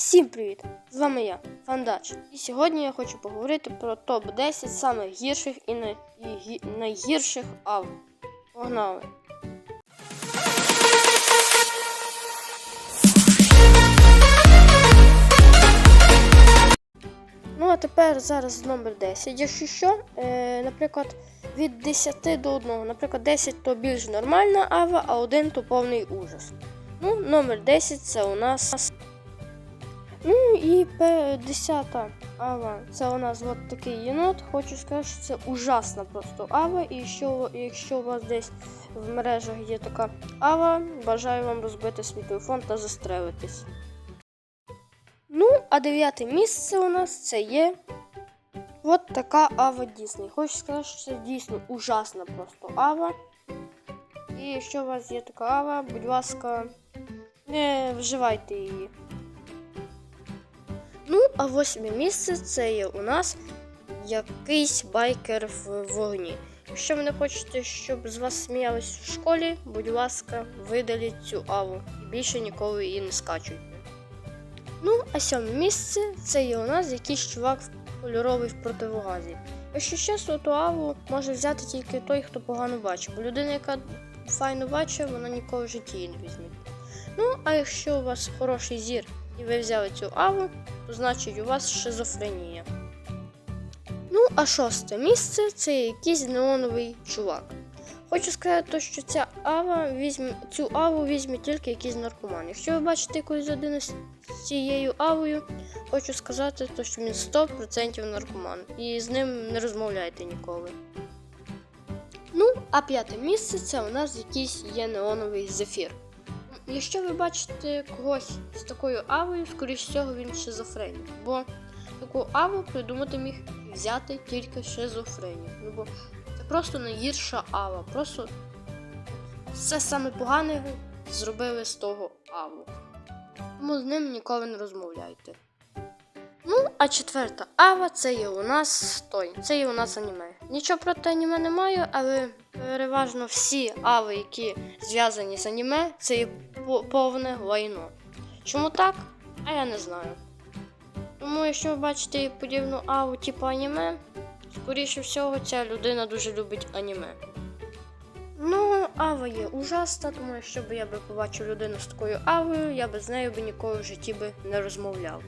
Всім привіт! З вами я, Фандач. І сьогодні я хочу поговорити про топ-10 самих гірших і, най... і гі- найгірших ав. Погнали! Ну, а тепер зараз номер 10. Якщо що, е, наприклад, від 10 до 1. Наприклад, 10 то більш нормальна ава, а 1 то повний ужас. Ну, номер 10 це у нас. Ну і пе- 10 ава. Це у нас от такий єнот. Хочу сказати, що це ужасна просто ава. І якщо, якщо у вас десь в мережах є така ава, бажаю вам розбити свій телефон та застрелитись. Ну, а дев'яте місце у нас це є от така ава Дісней. Хочу сказати, що це дійсно ужасна просто ава. І якщо у вас є така ава, будь ласка, не вживайте її. Ну, а восьме місце це є у нас якийсь байкер в вогні. Якщо ви не хочете, щоб з вас сміялись в школі, будь ласка, видаліть цю аву більше ніколи її не скачуйте. Ну, а сьоме місце це є у нас якийсь чувак кольоровий в противогазі. Якщо чесно, то аву може взяти тільки той, хто погано бачить, бо людина, яка файно бачить, вона ніколи в житті не візьме. Ну, а якщо у вас хороший зір і ви взяли цю аву, то значить у вас шизофренія. Ну, а шосте місце це якийсь неоновий чувак. Хочу сказати, що ця ава візьме, цю аву візьме тільки якийсь наркоман. Якщо ви бачите якусь людину з цією авою, хочу сказати, що він 100% наркоман. І з ним не розмовляйте ніколи. Ну, а п'яте місце це у нас якийсь є неоновий зефір. Якщо ви бачите когось з такою авою, скоріш всього він шизофренік. Бо таку аву придумати міг взяти тільки шизофренік. Ну бо це просто найгірша ава. Просто все саме погане зробили з того аву. Тому з ним ніколи не розмовляйте. Ну, а четверта ава це є у нас той. Це є у нас аніме. Нічого проти аніме не маю, але переважно всі ави, які зв'язані з аніме, це є повне лайно. Чому так? А я не знаю. Тому, якщо ви бачите подібну аву типу аніме, скоріше всього, ця людина дуже любить аніме. Ну, ава є ужасна, тому якщо б я би побачив людину з такою авою, я би з нею би ніколи в житті би не розмовляв.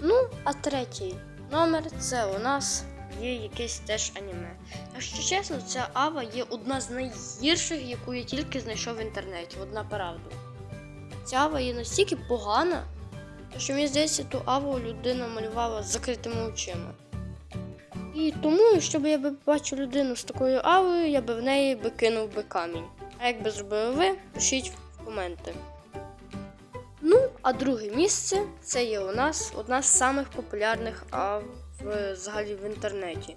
Ну, а третій номер це у нас є якесь теж аніме. Якщо чесно, ця ава є одна з найгірших, яку я тільки знайшов в інтернеті. Одна правда. Ця ава є настільки погана, що мені здається, ту аву людина малювала з закритими очима. І тому, якщо б я би бачив людину з такою авою, я би в неї би кинув би камінь. А як би зробили ви, пишіть в коменти. А друге місце це є у нас одна з самих популярних в- взагалі в інтернеті.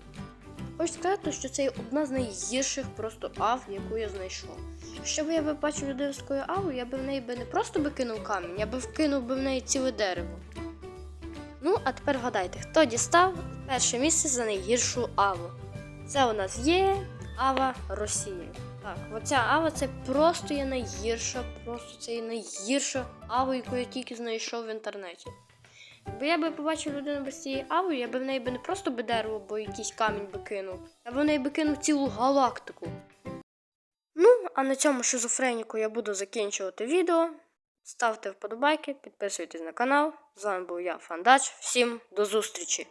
Хочу сказати, що це є одна з найгірших просто ав, яку я знайшов. Якщо б я би бачив такою авою, я би в неї би не просто би кинув камінь, я би вкинув би в неї ціле дерево. Ну, а тепер вгадайте, хто дістав перше місце за найгіршу аву. Це у нас є Ава Росії. Так, оця ава це просто є найгірша, просто це є найгірша ава, яку я тільки знайшов в інтернеті. Бо я би побачив людину без цієї ави, я би в неї би не просто би дерево, бо якийсь камінь би кинув, я б в неї би кинув цілу галактику. Ну, а на цьому шизофреніку я буду закінчувати відео. Ставте вподобайки, підписуйтесь на канал. З вами був я, Фандач. Всім до зустрічі!